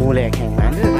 มูแหลกแห่งนั้น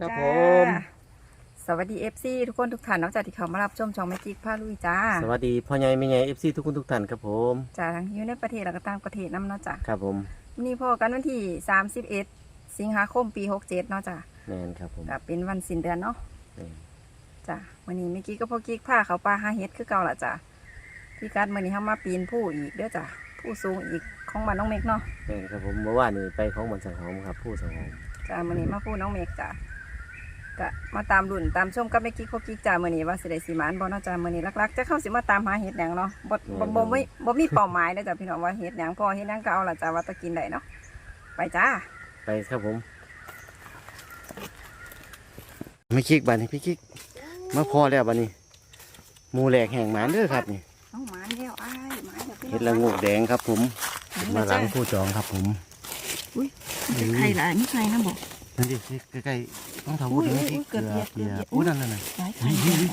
ครับผจ้ามสวัสดีเอฟซีทุกคนทุกท่านนอกจากที่เขามารับชมช่องแมจิกพาลุยจ้าสวัสดีพ่อใหญ่แม่ใหญ่เอฟซีทุกคนทุกท่านครับผม จ้าทั้งที่อยู่ในประเทศแล้วก็ต่างประเทศน้ำเนาะจ้าครับผมวันนี้พอกันวันที่ 31 สิงหาคมปี 67 เนาะจ้าแมนครับผมก็เป็นวันสิ้นเดือนเนาะแม่นจ้าวันนี้เมื่อกี้ก็พอกิ๊กพาเขาปลาหาเห็ดคือเก่าละจ้าพี่กัดมื่อนี้เขามาปีนผู้อีกเด้อจ้าผู้สูงอีกของบ้านน้องเมกเนาะแมนครับผมเมื่อวานนี้ไปของมันสังหอมครับผู้สังหอมจ้ามื่อนี้มาผู้น้องเมกจ้า ก็มาตามรุ่นตามชมกับเมื่อกี้พอกิ๊กจ้ามื่อนี้ว่าสิได้สีมานบ่เนาะจ้ามื่อนี้ลักๆจะเข้าสิมาตามหาเห็ดหยังเนาะบ่บ่บ่ไม่บ่มีเป้าหมายเลยจ้าพี่น้องว่าเห็ดหยังพอเห็ดหยังก็เอาละจ้าว่าแตะกินได้เนาะไปจ้าไปครับผมไม่คิกบันนี้พี่คิกมาพอแล้วบันนี้หมูแหลกแห่งหมานเด้อครับนี่เอาหมานแล้วอ้ายหมานแล้วพี่น้องเห็ดละงูแดงครับ ผม มาหลังผู้จองครับผมไข่หลายไม่ไข่นะบอกนั่นดิใกล้ๆ ต้องทำวุ้นอุ้ยนี่อุ้ยเกือบเหยียบเกลือเกือบเหยียบอู้นั่นนั่นน่ะหลายไข่นี่นี่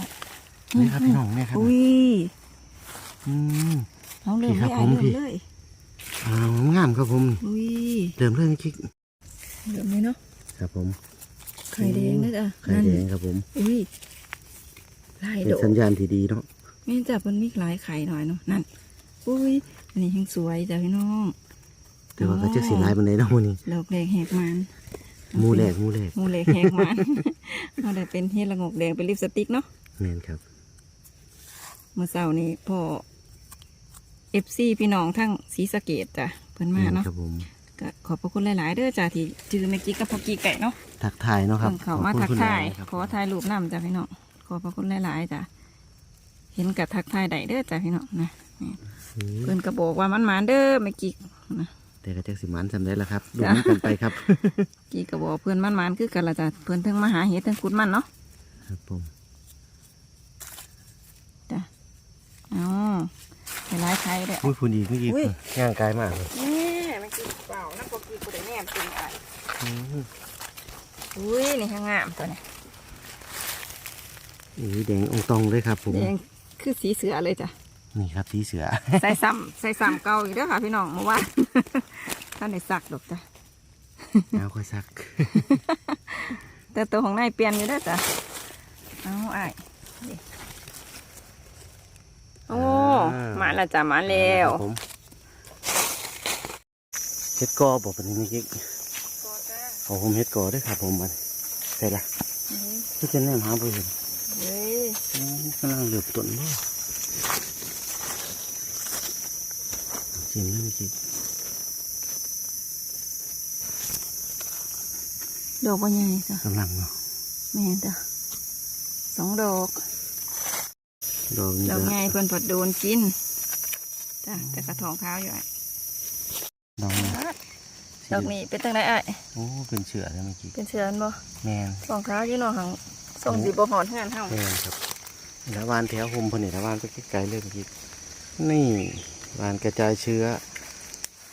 นี่ครับพี่น้องเนี่ยครับอุ้ยอืมเอาเลยพี่ครับไม่อายผมพี่เริ่มเลยอ่างามครับผมอุ้ยเริ่มเลยพี่คิกเริ่มเลยเนาะครับผมไข่แดงนะจ๊ะไข่แดงครับผมอุ้ยลายเป็โดนสัญญาณที่ดีเนาะแม่จับมันมีหลายไข่หน่อยเนาะนั่นอุ้ยอันนี้ยังสวยจ้ะพี่น้องแต่ว่าก็จะสีลายบันไดเนาะมื้อนี้ดอกแดงแหกมันห มูแหลกหมูแหลกหมูแหลกแหกมันเอาได้เป็นเฮ็ดละงกแดงเป็นลิปสติกเนาะแม่นครับเมื่อเช้านี้พ่อเอฟซีพี่น้องทั้งศรีสะเกดจ้ะเพิ่นมาเนาะครับผมก็ขอบพระคุณหลาย ๆ เด้อจ้าที่จือเมื่อกี้กับพอกี้ไก่เนาะทักทายเนาะครับเพิ่นเขามาขอบทักคุณทายคุณนครับขอถ่ายรูปนำจ้าพี่น้องขอบพระคุณหลาย ๆ จ้าเห็นกับทักทายได้เด้อจ้าพี่น้องนะนี่อืมเพิ่นก็บอกว่ามันหมานเด้อเมื่อกี้นะ แต่ก็จะสิมันจำได้แล้วครับดูจ้ะมันกันไปครับ กี้ก็บอกเพื่อนมันหมานคือกันละจ้าเพิ่นเทั้งมาหาเห็ดเทั้งขุดมันเนาะครับผมจ้าอ๋อไปหลายไข่เด้ออุ้ยคุณอีกเมื่อกี้อุ้ยย่างกายมากเลยนี่เมื่อกี้เปล่านั่นพอกี้กูได้แนมจริงอะอืมอุ้ยนี่ข้างงามตัวนี้อุ้ยแดงองตองเลยครับผมแดงคือสีเสือเลยจ้ะ นี่ครับสีเสือ ใส่ซ้ำใส่ซ้ำเก่าอีกเด้อค่ะพี่น้องเมื่อวานท่านได้สักดอกจ้ะเอาค่อยซัก แต่ตัวของนายเปลี่ยนอยู่เด้อจ้ะเอาไอ้ายนี่โอ้มาแล้วจ้ะมาแล้วครับผมเฮ็ดกอบอกเป็นนี้กิ๊กเอาผมเฮ็ดกอด้วยครับผมมันใส่ละที่จะแนมหาไปเห็นเฮ้ยโอ้กำลังเหลือบต้นบ่ จิ้มเลยเมื่อกี้ดอกบัวใหญ่จ้ะกำลังเนาะแม่นจ้ะสองดอกดอกนี้ดอกก็ใหญ่เพิ่นผัดโดนกินจ้ะแต่กระทองขาวอยู่ไอ้ดอกนี้ดอกนี้เป็นตั้งไหนไอ้ายโอ้เป็นเชือแล้วเมื่อกี้เป็นเชือนบ่แมนทองขาวอยู่เนาะหังส่งสีบ่หอนเฮือนเฮาแมนครับแล้ววานแถวหุมพอนี่แล้ววานไปไกลๆเลยเมื่อกี้นี่ วานกระจายเชื้อ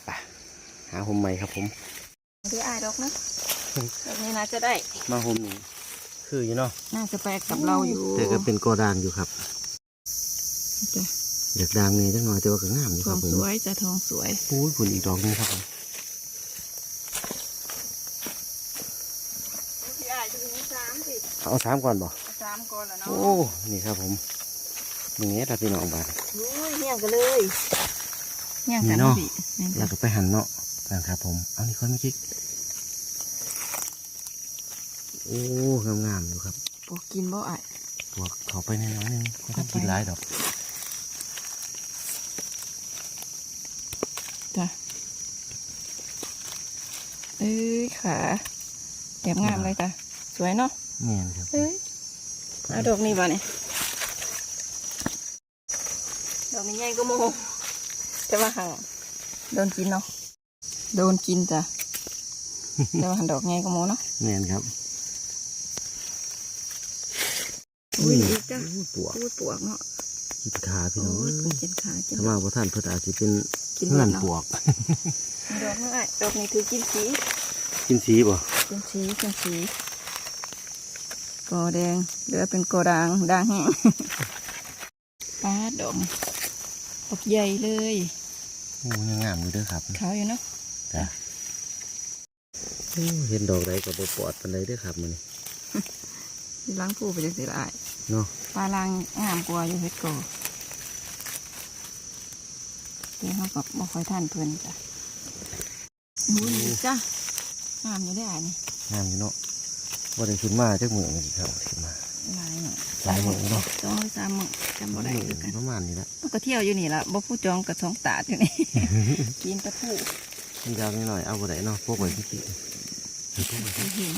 ไปหาหุมใหม่ครับผมดีอ้ายดอกนะดอกนี้น่าจะได้ มาหุมนี่คืออยู่เนาะน่าจะแปลกกับเราอยู่ แต่ก็เป็นกอดางอยู่ครับจ้ะอยากดังนี่จังหน่อยแต่ว่าก็งามอยู่ทคอรับงผมสวยจะทองสวยอุ้ยผุนอีกดอกหนึงครับผมพี่อ้ายจะมีสามสิเอาสามก่อนบ่สามก่อนแล้วเนาะโอ้นี่ครับผมนี่เงี้ยละพี่น้องบาดอุ้ยเฮี้ยงกันเลย เฮี้ยงกันนี่เนาะพี่แม่นแล้จ้ะวก็ไปหั่นเนาะนะครับผม เอานี่คนไม่คิดโอ้งามๆอยู่ครับปอกกินบ่อ้ายพวกเขาไปในน้อยๆนึงก็ต้องกินหลายดอกจ้ะเอ้ยขาแอบงามเลยจ้ะสวยเนาะแม่นครับเอ้ยเอาดอกนี้บ่เนี่ยดอกนี้ใหญ่ก็โม แต่ว่าห่างโดนกินเนาะโดนกินจ้ะ แต่ว่าหันดอกใหญ่ก็โมเนาะแม่นครับอุ้ยอีกจ้ะอุ้ยปวกอุ้ยปวกเนาะกินขาพี่น้องโอ้ยเอ้ยกินขากินถ้ามาบ่ท่านเพิ่นอาจสิเป็นกินเงื่อนเนาะปวกดอกน้อยดอกนี้คือกินสี กินสีบ่กินสีกินสีกอแดงเหลือเป็นกอด่างด่างแห้งปลาดอกดอกใหญ่เลย โอ้ยังงามอยู่เด้อครับขาวอยู่เนาะจ้ะโอ้เห็นดอกใดก็บ่ปลอดปานใดเด้อครับมื้อนี้ล้างผู้ไปจะสิละอายเนาะปลาลางงามกว่าอยู่เฮ็ดโกอเดี๋ยวเขากับบ่ค่อยท่านเพิ่นจ้ะอุ้ยจ้ะงามอยู่ได้ออายนี่งามอยู่เนาะบ่ได้ขึ้นมาจักมื้อนี่ครับขึ้นมาห ลายหน่อยหลายมื้อเนาะสองหรือสามหมื่นจำบ่ได้คือกันประมาณนี้ละมันก็เที่ยวอยู่นี่ละบ่ผู้จองกับสองตาดอยู่นี่กินตะพูมันยาวนิดหน่อยเอาบ่ได้เนาะพวกไว้พี่กี้พวกไว้เห็น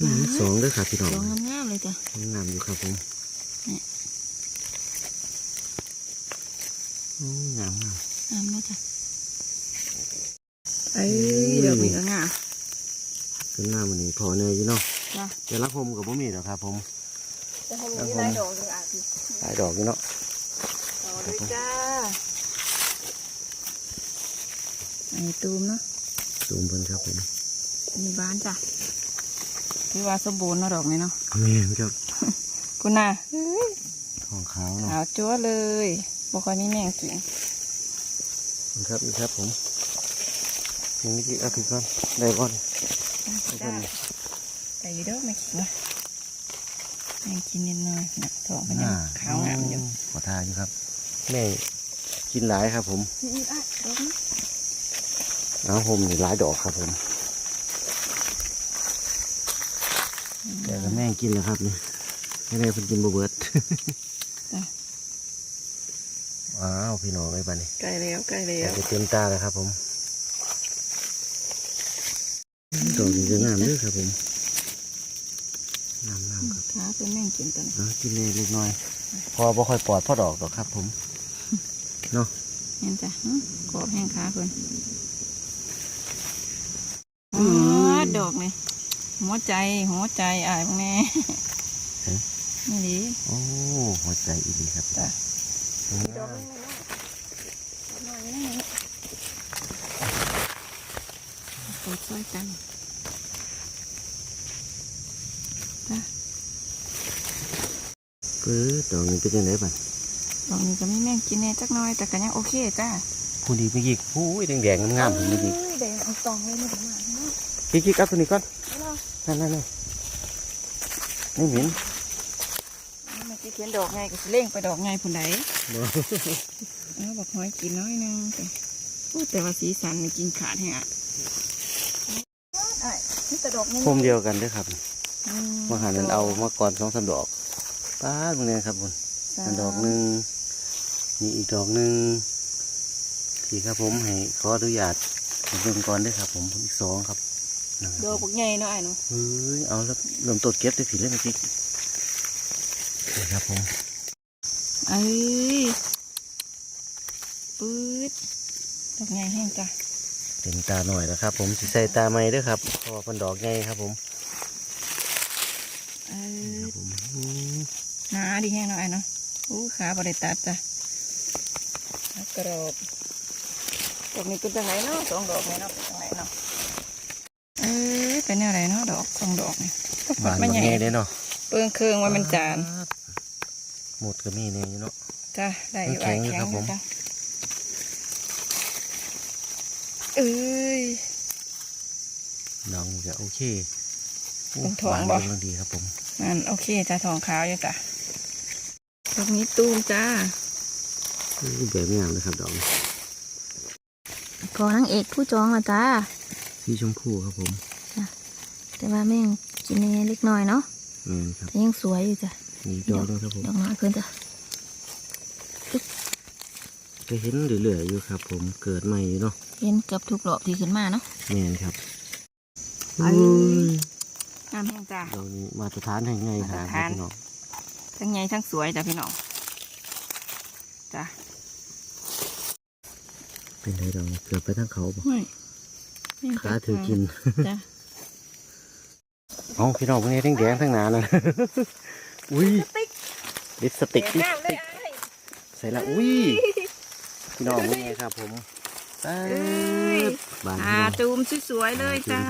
อืมสองเด้อครับพี่น้องดอกงามๆเลยจ้ะงามอยู่ครับผมนี่โอ้ยงามมากงามเลยจ้ะเอ้ยดอกนี้ก็งาม ขึ้นหน้ามันนี่พอเนยอยู่เนาะจ้ะแต่ละคมกับบ่มีหรอกครับผม จะทำนี้หลายดอกเลยอะพี่หลายดอกอยู่เนาะต่อเลยจ้าอันนี้ตูมเนาะตูมเพิ่นครับผมอันนี้บานจ้ะคือว่าสมบูรณ์เนาะดอกนี้เนาะแม่นครับคุณน่ะเอ้ยทองขาวเนาะขาวจั๊วเลยบ่ค่อยมีแมงกินนี่ครับนี่ครับผมยังไม่กี่เอาพี่ก่อนได้ก่อน จ้าแต่อยู่เด้อไม่กินนะแมงกินนิดหน่อยนะท้องมันยังขาวงามอยู่ขอทาอยู่ครับ แม่กินหลายครับ ผมอ้าผมหลายดอกครับผมแต่ก็แม่กินแล้วครับนี่ให้แม่เพิ่นกินบ่เบิดว้าวพี่น้องไอ้บ้านนี่ใกล้แล้วใกล้แล้วจะเต็มตาแล้วครับผมดอกนี้จะงามเด้วยครับผมงามงามครับ ขาเป็นแม่ง กินตัวนี้เอากินเลยเล็กน้อย พอบ่ค่อยปลอดพ่อดอกดอกครับ ผมเนาะเห็นจ้ะอื้อกรอบแห้งขาเพิ่นอืมอ๋อดอกนี่หัวใจหัวใจอายพวกแม่เอ๊ะนี่ดีโอ้หัวใจอีดีครับจ้ะอืมดอกนี่นะดอกน้อยนี่นะเปิดช่วยกันจ้ะ ปื้อดอกนี้เป็นยังไงบ้างดอกนี้ก็มีแม่งกินแน่จักหน้อย แต่ก็ยังโอเคจ้าผู้ดีไม่กี่ผู้ยแดงๆงามๆผมไม่กี่เอ้ยแดงเอาตองเลยไม่ถึงมาเนาะกี่กี่เอาตัวนี้ก่อนเนาะนั่นนั่นนั่นนี่เหม็นเมื่อกี้เขียนดอกไงก็สิเล่งไปดอกไงผุนไหนบ่เอาบอกหอยกินน้อยหนึงแต่พูดแต่ว่าสีสันนี่กินขาดแฮะไอ้นี่แต่ดอกนี่พมเดียวกันเด้วยครับอืมาหานั้นเอามาก่อนสองสามดอก ป้าดมึงเนี่ยครับบุญนั่นดอกหนึ่งมีอีกดอกหนึ่งที่ครับผมให้ขออนุญาตเบิ่งก่อนเด้วยครับ ผมอีกสองครับนั่นครับดอกบักใหญ่เนาะไอ้หนูเฮ้ยเอาแล้วเริ่มต้นเก็บได้ผิดเลยเมื่อกี้นี่ครับผมเอ้ยปื๊ดดอกใหญ่แห้งจ้ะเต็มตาหน่อยแล้วครับ ผมสิใส่ตาไม่ด้วยครับเพราะว่าเป็นดอกไงครับผมเอ้คยรับผมอืม หนาดีแห้งเนาะไอ้เนาะอู้ขาบริตัดจ้ะแล้วกรอบดอกนี้เป็นจังไหนเนาะสองดอกนี่เนาะเป็นจังไหนเนาะเอ้ยเป็นแนวไหนเนาะดอกสองดอกนี่หวานไม่มันใหญ่ใหญ่เลยเนาะเปลืองเครื่องไว่ามันจานหมดก็มีเนี่ยอยู่เนาะจ้ะได้อยู่มันแข็งอยู่แข็ครังบอผยู่มจ้ะเอ้ยดอกนี่ก็โอเคเป็นทองหวานบ่กำลังดีครับผมนั่นโอเคจ้ะทองขาวอยู่จ้ะ ดอกนี้ตูมจ้ารูปแบบงามเลยครับดอกนี้ขอนางเอกผู้จองละจ้าสีชมพูครับผมแต่ว่าแม่งกินแน่เล็กน้อยเนาะนี่นครับแต่ยังสวยอยู่จ้ะมีดอกด้วยครับผมดอกน้อยเพิ่นจ้ะอึ๊บก็เห็นเรื่อยๆอยู่ครับ ผมเกิดใหม่อยู่เนาะเห็นเกือบทุกรอบที่ขึ้นมาเนาะแม่นครับเอ้อุ้ยยงามแห้งจ้าดอกนี้มาตรฐานแห่งไงคมารับตรฐานพี่น้อง ทั้งใหญ่ทั้งสวยจ้ะพี่น้องจ้ะเป็นไรดอกนี้เกือบไปทั้งเขาบ่เฮ้ยขาถือกินจ้ะเอาพี่น้องพวกนี้ทั้งแดงทั้งหนาเลยอุ้ยติ๊กลิปสติกลิปงาสมเลติยกไอ้ใส่ละอุ้ยพี่น้องพวกนี้ครับผมป๊าเอ้ยดบานอ่าพี่น้องจูมสวยๆเลยจ้า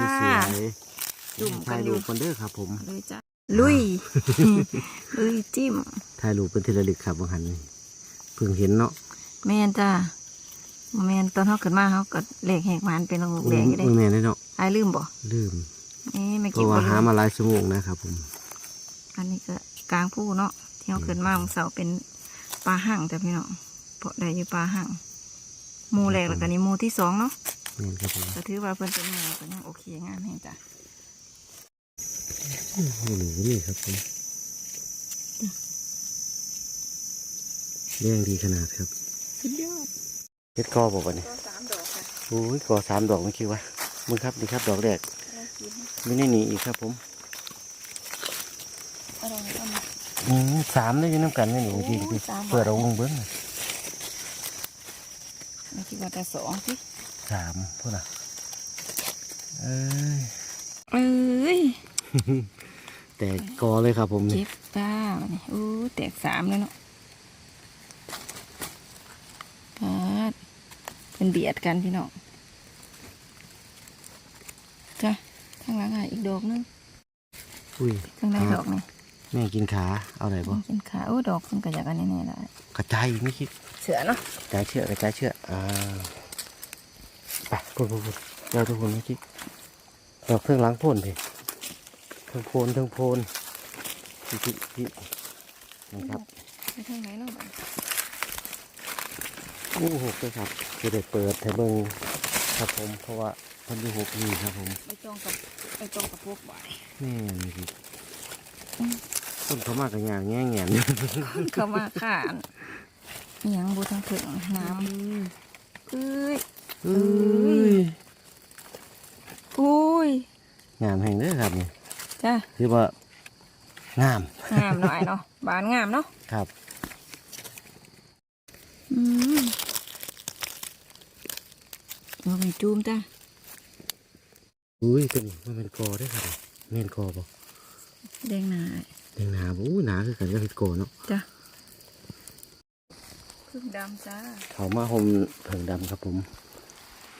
จุ่มกันถ่ายอยู่รูปกันเด้อครับผมเลยจ้ะ ลุย ลุยจิ้มถ่ายรูปเป็นทีละลึกครับบางหันนี่เพิ่งเห็นเนาะแม่นจ้าแม่นตอนเขาขึ้นมาเขาก็เหล็กแหกมันเป็นระงกแดงอยู่เด้อุ้ยแม่ได้เนาะไอ้ลืมบ่ลืมนี่ไม่เพกินราะว่าบ่หาลืมมาหลายชั่วโมงนะครับผมอันนี้ก็กลางผู้เนาะที่เขาขึ้นมาของเสาเป็นปลาห่างจ้ะพี่น้องเพราะได้อยู่ปลาห่างหมูแรกแล้วก็นี่หมูที่สองเนาะแม่นครับผม ก็ถือว่าเพิ่นเป็นหมูก็ยังโอเคงามแฮงจ้ะนี่ หนูนี่ครับผมแดงดีขนาดครับสุดยอดเฮ็ดกอบอกว่านี่ก็สามดอกค่ะโอ้ยกอสามดอกเมื่อกี้วะมึงครับนี่ครับดอกแรกน่ากินไม่ได้หนีอีกครับผมอะไรเอามาอืมสามได้อยินน้ำกันนี่นี่โอ้จริงจริงสามเปิดเอาวงเบิ้งน่ะไม่คิดว่าจะสองสิสามพูดน่ะเอ้ยเอ้ย แต่กอเลยครับผมเจ็นี่บตาวันนี้โอ้แตกสามเลยเนาะปาดเป็นเบียดกันพี่น้องจ้ะข้างหลังอะอีกดอกนึงอุ้ยข้างในดอกนี่แม่กินขาเอาไหนบ่กินขาโอ้ดอกมันก็อยากอันนี้แน่ละกระจายอีกไม่คิดเสือเนาะกระจายเชือกกระจายเชือกอ่าไปพูดพูดพูดเราทุกคนไม่คิดดอกเครื่องล้างพ่นพี่เครื่ องโพนเครื่องโพนพี่พี่พี่นี่ครับไปทางไหนเนาะบัดอู้หกเลยครับจะได้เปิดให้เบิ่งครับผมเพราะว่าเพันดูหกนี่ครับผมไม่ต้องกับไม่ต้องกับพวกบ่ายแม่นี่พี่ต้นเขามากกับยางแง่แง่นเข้ามาข่านอหยังบูทางถึงน้ำเอ้ยเอ้ยอุ้ยงามแห่งเด้อครับนี่ จ้ะคือว่างามงามหน่อยเนาะบานงามเนาะครับอืมเอาไปจูมจ้ะอุ้ยตัวนี้มันเป็นกอได้อครับแม่นกอบ่แดงหนาแดงหนาบ่อู้หนาคือกันก็เป็นกอเนาะจ้ะพึ่งดำจ้าเขามาห่มเผิงดำครับผม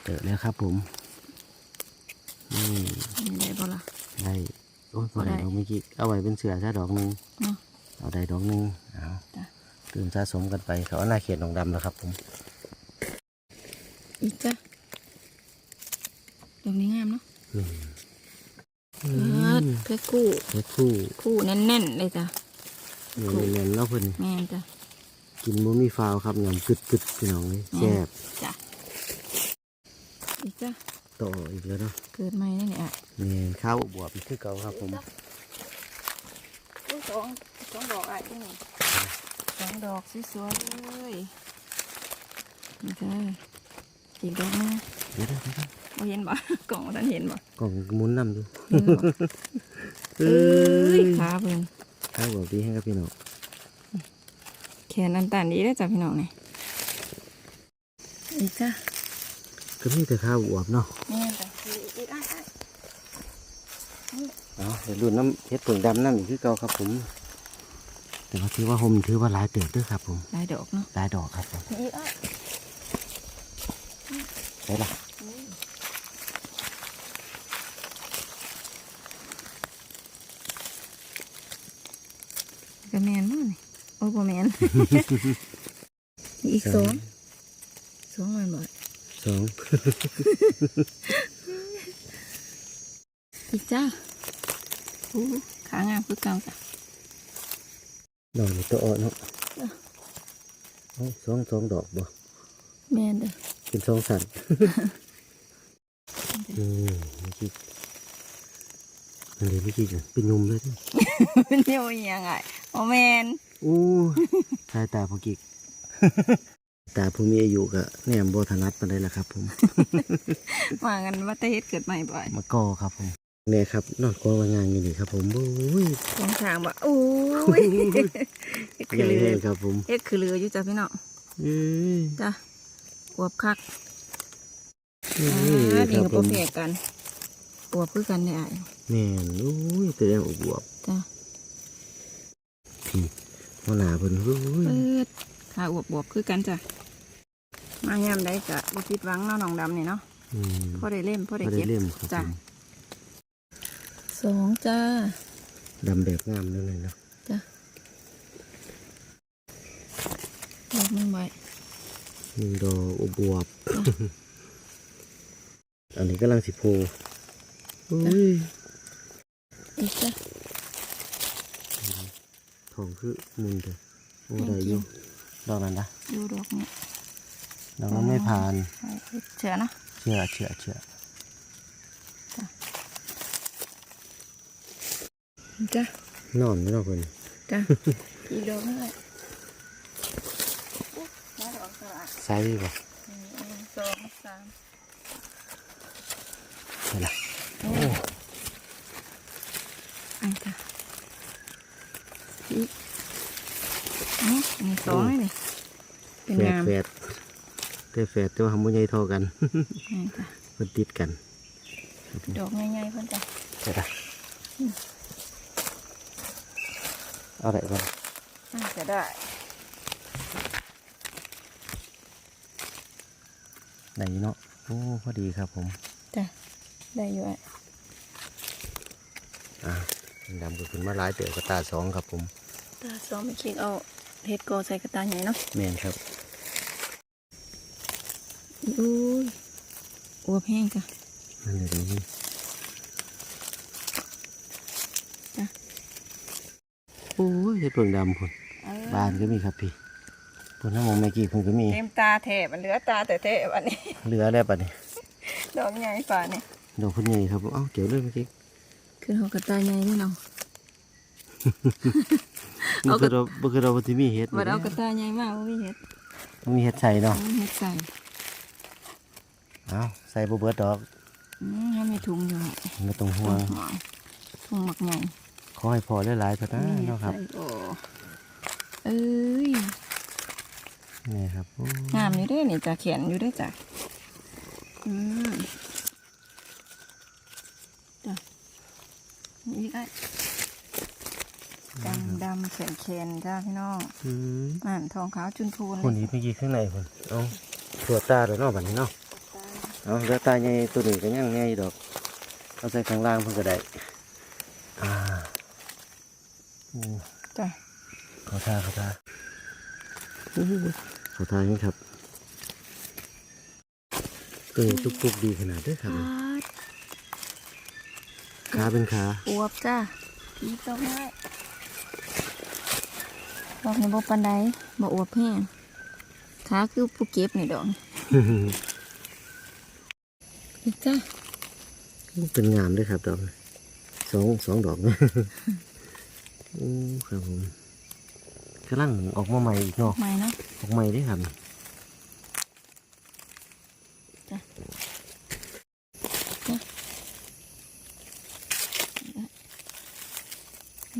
เจอแล้วครับผมนี่มีอะไรบ่ล่ะได้ โอ้ยพอได้ได้ดอกเมื่อกี้เอาไว้เป็นเสือซะดอกหนึ่งเนาะ เอาได้ดอกหนึ่งเอาจ้ะ ตื่นสะสมกันไปเขาเอาหน้าเขียนดอกดำแล้วครับผมอีกจ้ะดอกนี้งามเนาะนี่เอิดแค่คู่เฮ็ดคู่คู่แน่นๆเลยจ้ะเนียนๆเนาะเพิ่นแม่นจ้ะ กินบ่มีฟาวครับยำกึดกึดๆพี่น้องเลยแซ่บจ้ะอีกจ้ะ ต่ออีกแล้วเนาะเกิดใหม่นี่แหละนี่ข้าวบวบอีกคือเก่าครับผมอุ้ยสองสองดอกอะที่นี่สองดอกสวยๆเลยนี่จ้ะอีกดอกหนึงเดี๋ยวเดี๋ยวเดี๋ยวบ่เห็นบ่กล่องท่านเห็นบ่กล่องหมุนนำอยู่เห็นบ่เอ้เอ้ยยขาเบิ่งข้าวบวบดีให้กับพี่น้องแขนอันตันดีได้อจ้ะพี่น้องนี่อีกจ้ะ ก็มีแต่ข้าวบวบเนาะแม่นจ้ะอีกอะอะเอาเดี๋ยวรุ่นน้ำเฮ็ดเผิงดำน้ำอีกคือเก่าครับผม แต่ว่าถือว่าหมถือว่าหลายเติบด้วยครับผมหลายดอกเนาะหลายดอกครับผมอีกอะใช่ละก็แมนมั้งนี่โอ้บ่แมนอีกสองสองมันบ่ องอีกจ้าอู้ขางามคือเก่าจ้ะดอกนี่ตัวอ่อนเนาะจ้ะเอาสองสองดอกบ่แมนเด้อเป็นสองสันอืมเมื่อกี้อันนี้เมื่อกี้เนี่ยเป็นยุมเลยเด้อมันเดียวอีหยังไงโอ้แมนอู้สายตาพอกิก ตาผู้มีอายุก็แนมโบถนัดมาเลยล่ะครับ ผมว่ากันว่าแต่เฮ็ดเกิดใหม่บ่อยมะกอครับผมเนี่ยครับนอนกองวางงานอยู่นี่ครับ ผมโอ้ยสองทางว่าอู้ยเฮ็ดคือใหญ่เรือเลยครับผมเฮ็ดคือเรืออยู่จ้ะพี่น้องเอ้ยจ้ะอวบคักนี่อ่าคดีรับกับผบ่มแพ้กันอวบคือกันได้อ้ายแม่นโอ้ยตัวแดงอวบจ้ะๆพี่หัวหน้าเพิ่นโอ้ยเปิดขาอวบๆคือกันจ้ะ มายามใดก็บ่ผิดหวังเนาะน้องดำนี่เนาะอืมพอได้เล่มพอได้พอได้เก็บเล่มครับจ้ะผมสองจ้า ดำแบบงามนั่นเลยเนาะจ้ะดอกมึงไว้หนึ่งดอกอวบๆอันนี้กำลังสิโพโอ้ยอีกจ้ะ ทองคือมุนเถอะโอ้ได้อยู่ดอกนั้นนะดูดอกนี้ด อกนั้นไม่ผ่านให้เชื่อนะเชื่อเชื่อเชื่อจ้ะนอนไม่นอนคนจ้ะอีกดอกนึงเลยมาดอกสละใส่ป่ะหนึ่งสองสามใช่ละโอ้อันจ้ะอีกอ๋อมีสองเลยนี่เป็นแฝดงาม แฝดแต่แฝดแต่ว่าทำบุญใหญ่เท่ากันนี่จ้ะมันติดกันดอกใหญ่ๆเพิ่นจ้ะใช่ละเอาอะไรบ้างน่าจะได้ไหนเนาะโอ้พอดีครับผมจ้ะได้อยู่อะอ่าดำก็ขึ้นมาหลายเต๋อกระตาสองครับผม ตาสองไม่คิดเอาเห็ดกอใส่กระตาใหญ่เนาะ แม่นครับ อุ้ยอวบแห้งจ้ะนั่นเลยนี่จ้ะโอ้ยเห็ดเปลืองดำพุ่นบานก็มีครับพี่พุ่นน้ำมองเมื่อกี้พุ่นก็มีเต็มตาแถบมันเหลือตาแต่แถบอันนี้เหลือแล้วปะเนี่ยดอกใหญ่ฝ่านี่ดอกพุ่นใหญ่ครับเอ้าเกี่ยวเลยเมื่อกี้คือเขากระตาใหญ่นี่เนาะมันเอากคืระอเราบ่คือเราบ่ที่มีเห็ดบัดเอากระตาใหญ่มากว่ามีเห็ดมันมีเห็ดใส่เนาะเอาเห็ดใส่ เอาใส่บ่เบิดดอกอืมให้มีถุงอยู่ไม่ต้องห่วงห่วงถุงหมักใหญ่ขอให้พอหลายๆเท่านั้นเนาะครับใส่โอ้เอ้ยนี่ครับโอ้งามอยู่เด้วยนี่จ้ะเขียนอยู่เด้วยจ้ะอืมจ้ะอีกไอ้ดำดำแขนแขนจ้าพี่น้องอืมอ่านทองขาวจุนพูนคนนี้เมื่อกี้ข้างในพุ่นเอาตัวตาเด้อเนาะบัดนี้เนาะ เอาเรือตาใหญ่ตัวนี้ก็ยังใหญ่ดอกเอาใส่ข้างล่างเพิ่นก็ได้อ่าโอ้จ้ะขอทาขอทาอู้หูขอทานี่ครับตัวนี้ตุกๆดีขนาดเด้วยครับขาเป็นขาอวบจ้าพี่ต้องให้ดอกในบ่ปันไดบ่อวบแห้งขาคือผู้เก็บนี่ดอก อีกจ้าเป็นงามด้วยครับดอกนี้สองสองดอกโอ้ครับผมกำลังออกมาใหม่อีกเนาะใหม่เนาะออกใหม่ด้วยครับ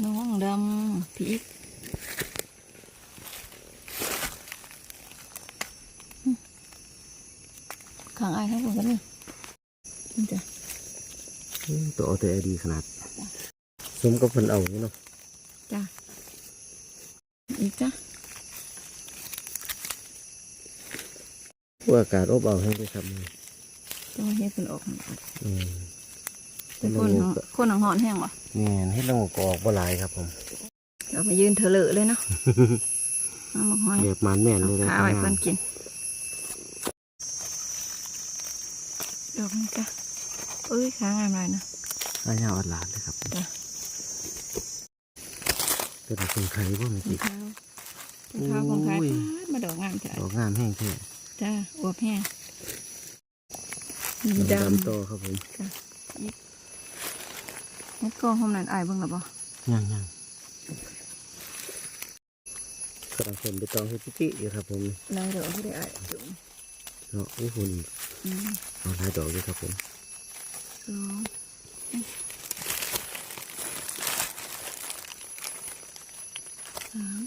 น้องดำพี่อีกอืมข้างอายทั้งหมดกันเลยนี่ จ้ะอืมตัวเอาแต่ดีขนาดสมกับเพิ่นเอานี่เนาะจ้ะอีกจ้ะว่าอากาศอบอ้าวให้ด้วยครับนี่จะมาเฮ็ดเป็นออกอืมเป็นคนหนองคนหนองหอนแห้งวะแม่นเฮ็ดละงกก็ออกบ่หลายครับผมเรามายืนเถอะเลอะเลยเนาะเอามาห้อยแบบมันแม่นเลยนะขาไว้เพิ่นกินดอกนี้จ้ะ เอ้ยขางามเลยนะอายาวอัดหลานเลยครับจ้ะเป็นคนไข่บ่เมื่อสีกี้ขาวสีขาวของขายโอ้ยมาดอกงามจ้ะดอกงามแห้งแท้จ้าอวบแห้งมีดำดำโตครับผมเม็ดกองหอมนั่นอายเบิ่งหรอบ่ยังยังขกำลังผมไปตองเฮจิจิอยู่ครับผมนายดอกที่ได้อะจุ่มเนาะนี่หุ่นอืมเอาหลายดอกอยู่ครับผมส องสาม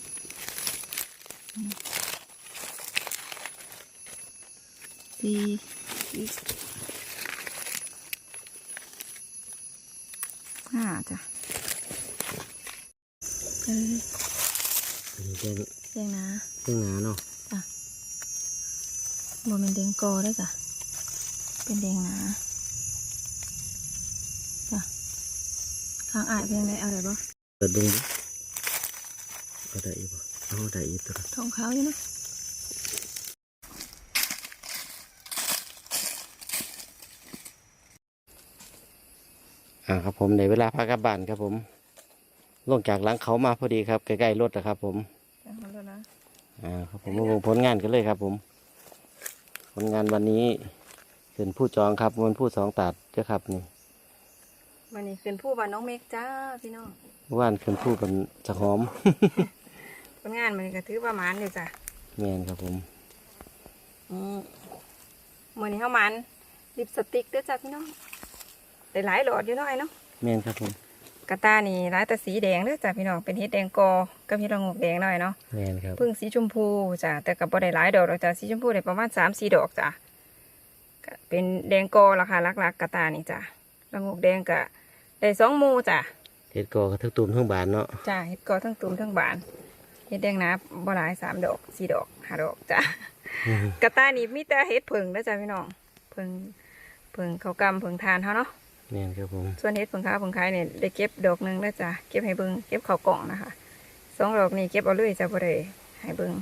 สี่ห้าจ้ะเอออันนี้แดงเรียงนะเรื่องหนาเนาะโมเมนแดงกอด้วยจ้ะเป็นแดงหนาจ้ะ ข้างอายเป็นยังไงเอาได้บ่เปิดเบึงดิเอาได้อีกบ่เอาได้อีกตัวละทองขาวอยู่นะอ่าครับผมในเวลาพักกลับบ้านครับผม ลงจากหลังเขามาพอดีครับใกล้ๆรถนะครับ ผมจ้ะหมดแล้วนะอ่าครับผมมาดูผลงานกันเลยครับ ผม ผลงานวันนี้เป็นผู้จองครับมันผู้สองตัดเจ้าครับนี่ วันนี้ขึ้นผู้บ้านน้องเมกจ้าพี่น้องว่านเป็นผู้เป็นจะหอม ผลงานมันก็ถือประมาณอยู่จ้ะแมนครับผม อืมมือนี้เข้ามันลิปสติกเด้อจ้ะพี่น้องได้หลายหลอดอยู่หน่อยเนาะแมนครับผม กระตานี่หลายแต่สีแดงเด้อจ้ะพี่น้องเป็นเฮ็ดแดงกอกับเฮ็ดระงกแดงหน่อยเนาะแมนครับ พึ่งสีชมพูจ้ะแต่กับบ่ได้หลายดอกหรอกจ้ะสีชมพูได้ประมาณสามสี่ดอกจ้ะก็เป็นแดงกอราคาลักๆกระตานี่จ้ะระงกแดงก็ ได้สองหมูจ้ะเห็ดกอกระทึกตุ่มทั้งบานเนาะจ้ะเฮ็ดกอทั้งตุ่มทั้งบานเฮ็ดแดงหนาบ่หลายสามดอกสี่ดอกห้าดอกจ้ะกระตานี่มีแต่เฮ็ดผึ่งนะจ้ะพี่น้องผึ่งผึ่งเขาวกำผึ่งทานเขาเนาะแมนครับผมส่วนเฮ็ดผึ่งขาวผึ่งขายเนี่ยได้เก็บดอกหนึงนะจ้ะเก็บให้เบิ่งเก็บเข้ากล่องนะคะสองดอกนี่เก็บเอาเลยจ้ะบ่ได้ให้เบิ่ง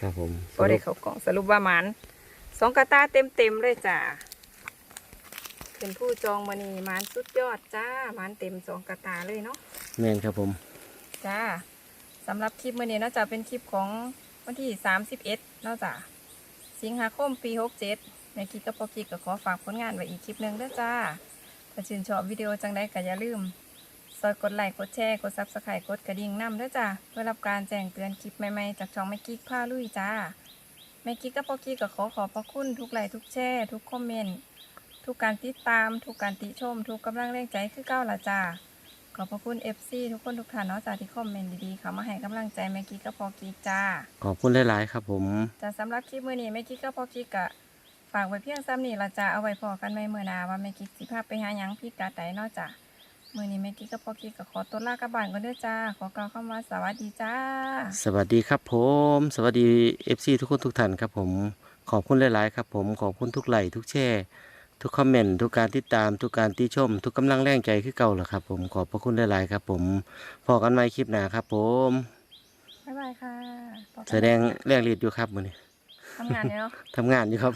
ครับผมบ่ได้เข้ากล่องสรุปว่าหมันสองกระตาเต็มเต็มๆเลยจ้ะ เป็นผู้จองมานี่หมันสุดยอดจ้าหมันเต็มสองกระตาเลยเนาะแมนครับผม จ้าสำหรับคลิปมื้อนี้เนาะจ้ะเป็นคลิปของวันที่ 31เนาะจ้ะสิงหาคมปี 67ในคลิปกับปอกิกก็ขอฝากผลงานไว้อีกคลิปหนึงเด้อจ้าถ้าชื่นชอบวิดีโอจังไดก็อย่าลืมซอยกดไลค์กดแชร์กด Subscribe กดกระดิ่งนำเด้อจ้าเพื่อรับการแจ้งเตือนคลิปใหม่ๆจากช่องแม่กิ๊กพาลุยจ้าแม่กิ๊กกับปอกิกก็ขอขอบพระคุณทุกไลค์ทุกแชร์ทุกคอมเมนต์ ทุกการติดตาม ทุกการติชม ทุกกำลังแรงใจคือเก้าละจ้าขอบพระคุณ FC ทุกคนทุกท่านเนาะจ้าที่คอมเมนต์ดีๆเข้ามาให้กำลังใจแม่กิ๊กกับพอกิ๊กจ้าขอบคุณหลายๆครับผมจ้าสำหรับคลิปมื้อนี้แม่กิ๊กกับพอกิ๊กกะฝากไว้เพียงซ้ำนี่ละจ้าเอาไว้พอกันไม่เมื่อหนาว่าแม่กิ๊กสิพาไปหาหยังพี่กาไตเนาะจ้ามื้อนี้แม่กิ๊กกับพอกิ๊กก็ขอตัวลากลับบ้านก่อนเด้อจ้าขอกล่าวคำว่าสวัสดีจ้า สวัสดีครับผม สวัสดีเอฟซีทุกคนทุกท่านครับผม ขอบคุณหลายๆครับผมขอบคุณทุกไลค์ทุกแชร์ ทุกคอมเมนต์ทุกการติดตามทุกการติชม ทุกกำลังแรงใจคือเก่าแหละครับผมขอบพระคุณหลายๆครับ ผมพอกันใหม่คลิปหน้าครับ ผมบ๊ายบายค่ะพอกันแสดงแรงฤทธิ์อยู่ครับมือนี้ทำงานเนี่ยเนาะ ทำงานอยู่ครับ